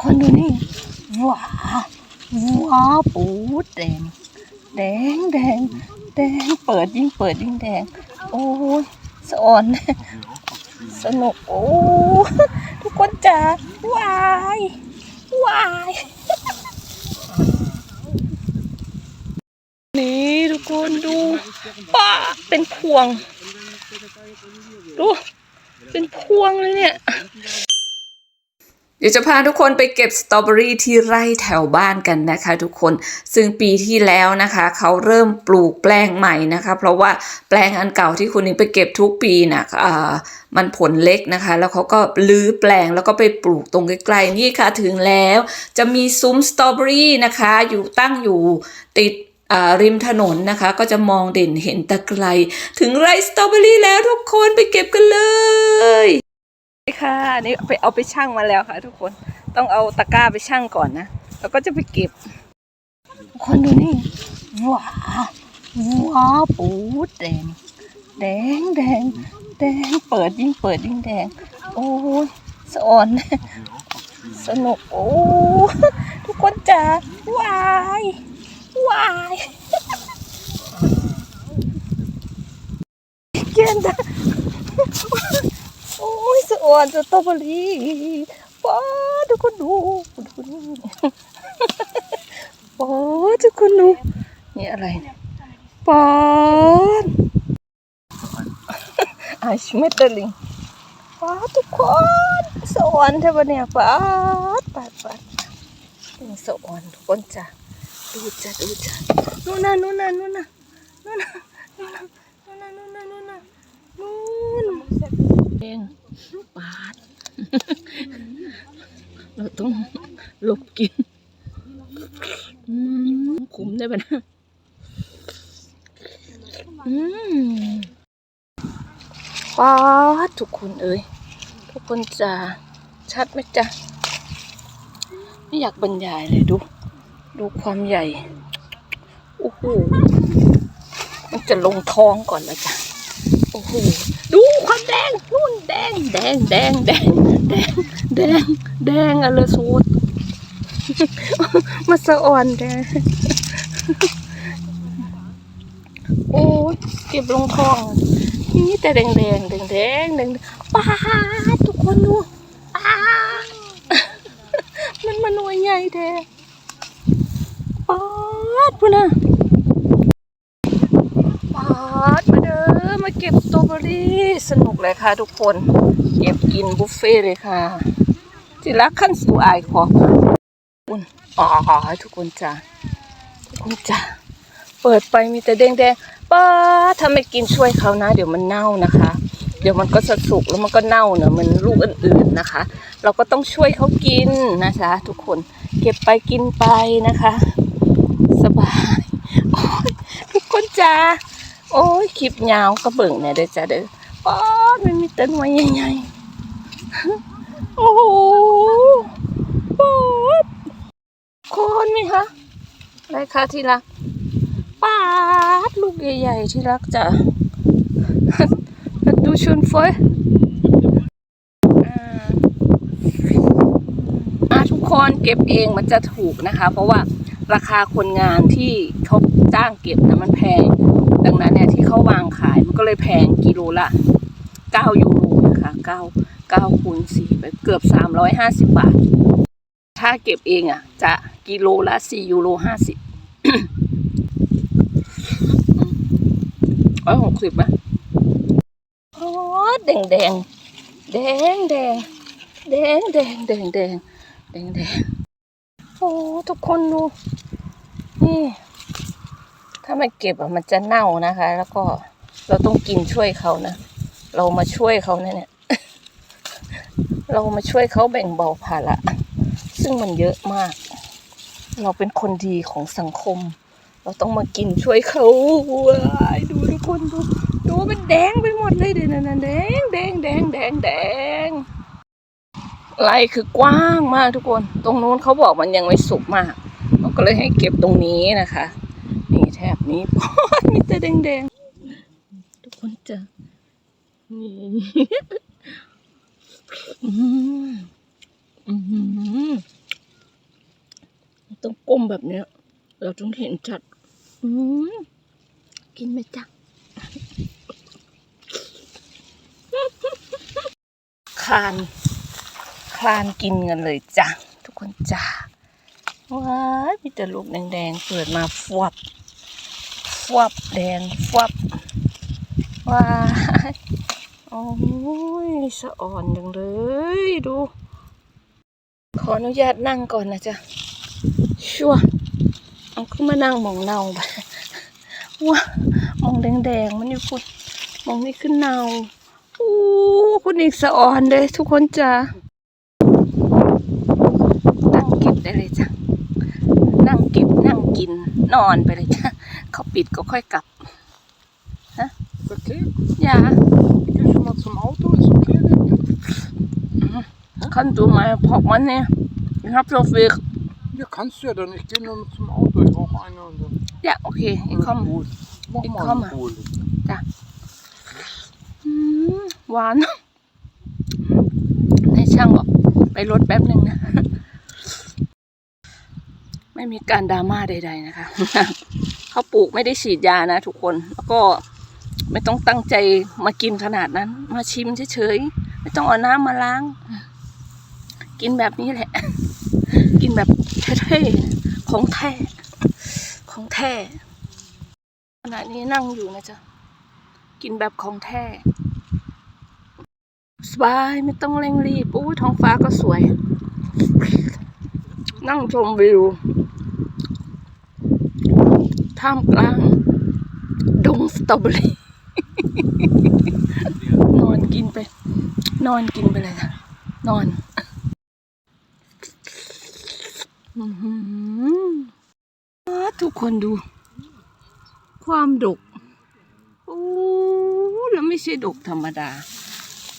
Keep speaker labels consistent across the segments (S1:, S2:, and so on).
S1: คนดูนี่ว้าวว้าปูดแดง แดงแดงแดงเปิดยิ่งเปิดยิ่งแดง โอ้ยสอ่อนสนุกโอ้ทุกคนจ๋าวายวายนี่ทุกคนดูป้าเป็นพวง ดู เป็นพวงเลยเนี่ย เดี๋ยวจะพาทุกคนไปเก็บสตรอเบอรี่ที่ไร่แถวบ้านกันนะคะทุกคน ซึ่งปีที่แล้วนะคะ เขาเริ่มปลูกแปลงใหม่นะคะ เพราะว่าแปลงอันเก่าที่คุณนิงไปเก็บทุกปีนะอ่ามันผลเล็กนะคะ แล้วเขาก็ลื้อแปลงแล้วก็ไปปลูกตรงใกล้ๆนี่ค่ะถึงแล้ว จะมีซุ้มสตรอเบอรี่นะคะ อยู่ตั้งอยู่ติดริมถนนนะคะ ก็จะมองเด่นเห็นตะไกลถึงไร่สตรอเบอรี่แล้วทุกคนไปเก็บกันเลย ค่ะนี่ไปเอาไปชั่งมาแล้วค่ะ ทุกคนต้องเอาตะกร้าไปชั่งก่อนนะแล้วก็จะไปเก็บ คนดูนี่ว้าวว้าวปูแดงแดงแดงแดงเปิดยิ่งเปิดยิ่งแดง โอ้ยสอน สนุกโอ้ทุกคนจ๋าวายวายเกียนดาโอ้ะ อ่อนสตรอเบอรี่ป้าทุกคนดูดูนี่ป้าทุกคนดูนี่อะไรเนี่ยป้าไอชเมตเตอร์ลิงป้าทุกคนสะอ่อนใช่ปเนี่ยป้าปาดปาเป็นสะอ่อนทุกคนจ้ะดูจ้ะดูจ้ะนู่นน่ะนู่นน่ะนู่นน่ะนู่นน่ะนู่นน่ะนู่นน่ะนู่นน่ะนู่นน่ะนู่น เองปาด เราต้องหลบกินขุมได้ปะนะอืมปาดทุกคนเอ้ย ทุกคนจะชัดไหมจ๊ะ ไม่อยากบรรยายเลยดู ดูความใหญ่ โอ้โห มันจะลงท้องก่อนแล้วจ้ะ โอ้โห ดูความแดง นู่นแดง แดง แดง แดง แดง แดง แดงอะไรสูดมาสะอ่อนแดงโอ้ยเก็บลงทองนี่แต่แดงแดงแดงแดงแดงป้าทุกคนดูป้ามันมันหน่วยใหญ่แท้ป้าดพุ่นน่ะ ปาดมาเด้อมา เก็บสตรอเบอรี่สนุกเลยค่ะทุกคน เก็บกินบุฟเฟ่เลยค่ะจิรักขั้นสู่อายขออุ่นอ๋อทุกคนจ้ะทุกคนจ้ะเปิดไปมีแต่แดงๆป้าถ้าไม่กินช่วยเขานะ เดี๋ยวมันเน่านะคะ เดี๋ยวมันก็จะสุกแล้วมันก็เน่าเนอะเหมันลูกอื่นๆนะคะ เราก็ต้องช่วยเขากินนะคะ ทุกคนเก็บไปกินไปนะคะ สบายทุกคนจ้า โอ้ยคลิปยาวก็เบิ่งเนี่ยเด้อจ้าเด้อป๊อดมันมีต้นไม้ใหญ่ๆ โอ้โหป๊อดคนไหมคะอะไรคะที่รักป๊าดลูกใหญ่ๆที่รักจ้ะดูชุนเฟยอ่าอ่าทุกคนเก็บเองมันจะถูกนะคะ เพราะว่าราคาคนงานที่เขาจ้างเก็บนะมันแพง ดังนั้นเนี่ยที่เขาวางขายมันก็เลยแพงกิโลละ 9 ยูโรนะคะ9 9คูณ4ไปเกือบ 350 บาท ถ้าเก็บเองอะ จะกิโลละ 4 ยูโร50ร้อยหกสิบไหมอ๋อแดงแดงแดงแดงแดงแดงแดงแดงแดงแดงโอ้ ทุกคนดู นี่ ถ้าไม่เก็บอะมันจะเน่านะคะ แล้วก็เราต้องกินช่วยเขานะ เรามาช่วยเขานะเนี่ย เรามาช่วยเขาแบ่งเบาภาระซึ่งมันเยอะมาก เราเป็นคนดีของสังคม เราต้องมากินช่วยเขาวายดูทุกคนดูดูมันแดงไปหมดเลยเดี๋ยวนั้นแดงแดงแดงแดงแดงไรคือกว้างมากทุกคน ตรงนู้นเขาบอกมันยังไม่สุกมากเราก็เลยให้เก็บตรงนี้นะคะ นี่แถบนี้มีแต่แดงๆ ทุกคนจะนี่ต้องก้มแบบเนี้ย เราถึงเห็นชัดกินไหมจ๊ะคลานคลานกินกันเลยจ้ะ ทุกคนจ้าว้ายมีแต่ลูกแดงๆเปิดมาฟวบ วบแดงฟวบว้าโอ้ยสะอ่อนจังเลยดู ขออนุญาตนั่งก่อนนะจ๊ะ ชัวเอาขึ้นมานั่งมองเนาไปว้ามองแดงๆมันอยู่คุณมองนี่ขึ้นเนาอู้คุณอีกสะอ่อนเลยทุกคนจ้านั่งเก็บได้เลยจ้ะนั่งเก็บนั่งกินนอนไปเลย เขาปิดก็ค่อยกลับ
S2: Ist okay.
S1: อย่า
S2: Geh schon mal zum Auto, ist okay. Denke.
S1: ขั้นตัวมาพอกมันเนี่ยครับโซฟิก
S2: Ja, kannst du ja dann. Ich gehe nur mit zum Auto. Ich brauche eine und dann.
S1: อย่าโอเคอีกคอม
S2: Gut. Mach
S1: Ich
S2: mal
S1: komme.
S2: in Ruhe.
S1: อืมหวานในช่างบอกไปรถแป๊บหนึ่งนะ ไม่มีการดราม่าใดๆนะคะ เขาปลูกไม่ได้ฉีดยานะทุกคน แล้วก็ไม่ต้องตั้งใจมากินขนาดนั้น มาชิมเฉยๆ ไม่ต้องเอาน้ำมาล้าง กินแบบนี้แหละ กินแบบเท่ๆ ของแท้ ของแท้ ขณะนี้นั่งอยู่นะจ๊ะ กินแบบของแท้ สบายไม่ต้องเร่งรีบอู้ท้องฟ้าก็สวย นั่งชมวิว ท่ามกลาง ดงสตรอเบอรี่นอนกินไป นอนกินไปเลยนะนอนอทุกคนดู ความดก โอ้แล้วไม่ใช่ดกธรรมดา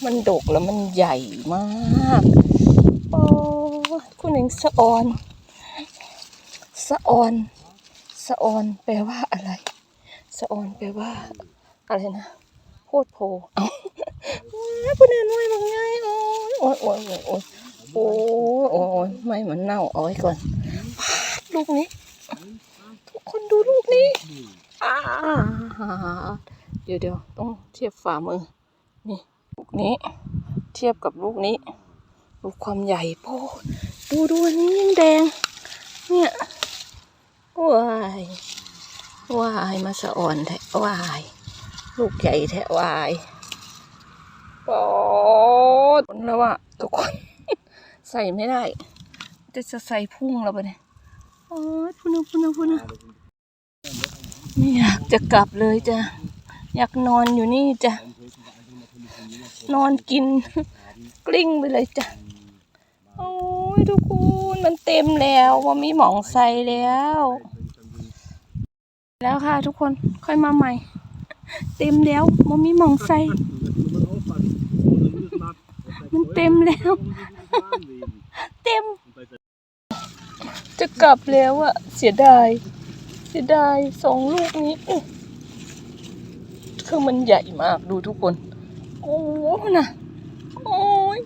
S1: มันดกแล้วมันใหญ่มาก โอ้ คุณเองสะออน สะออนะออนแปลว่าอะไร สะออนแปลว่า อะไรนะโพดโพเอาว้าคุณเอ็นไว้บางไงโอ้ยโอ้ยโอ้ยโอ้ยโอ้ยโอ้ยไม่เหมือนเน่าเอาไว้ก่อนลูกนี้ ทุกคนดูลูกนี้อ่าเดี๋ยวเดี๋ยวต้องเทียบฝ่ามือ นี่ลูกนี้ เทียบกับลูกนี้ ดูความใหญ่โพดูดูอันนี้ยังแดง เนี่ย ว้ายว้ายมาสะอ่อนแท้ว้ายลูกใหญ่แท้ว้ายปอดแล้วอะทุกคน ใส่ไม่ได้ จะจะใส่พุ่งแล้วปเนี่ยโอ้ยพูนะพูนะพูนะไม่อยากจะกลับเลยจ้ะอยากนอนอยู่นี่จ้ะนอนกิน กลิ้งไปเลยจ้ะโอ้ยทุกคน ต็มแล้วว่ามีหมองใส่แล้ว แล้วค่ะทุกคนค่อยมาใหม่ เต็มแล้วว่ามีหมองใส่มันเต็มแล้ว เต็ม จะกลับแล้วอะเสียดาย เสียดายสองลูกนี้คือมันใหญ่มากดูทุกคน โอ้โหนะโอ้ย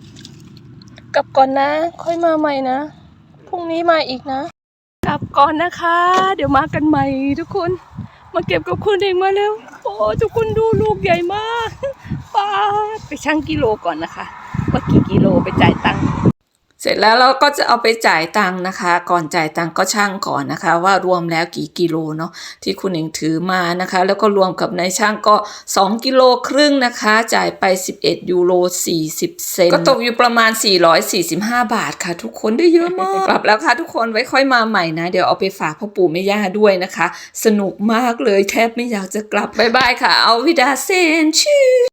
S1: กลับก่อนนะ ค่อยมาใหม่นะ รุ่งนี้มาอีกนะ กลับก่อนนะคะ เดี๋ยวมากันใหม่ทุกคน มาเก็บกับคุณเองมาแล้วโอ้ทุกคนดูลูกใหญ่มากป้าไปชั่งกิโลก่อนนะคะ ว่ากี่กิโลไปจ่ายตังค์ สร็จแล้วเราก็จะเอาไปจ่ายตังค์นะคะ ก่อนจ่ายตังค์ก็ช่างก่อนนะคะ ว่ารวมแล้วกี่กิโลเนาะที่คุณเองถือมานะคะ แล้วก็รวมกับนายช่างก็ 2 กิโลครึ่งนะคะ จ่ายไป 11 ยูโร 40 เซนต์ก็ตกอยู่ประมาณ 445 บาทค่ะ ทุกคนได้เยอะมากกลับแล้วค่ะทุกคนไว้ค่อยมาใหม่นะ เดี๋ยวเอาไปฝากพ่อปู่แม่ย่าด้วยนะคะ สนุกมากเลยแทบไม่อยากจะกลับบ๊ายบายค่ะ เอาวิดาเซนชื่อ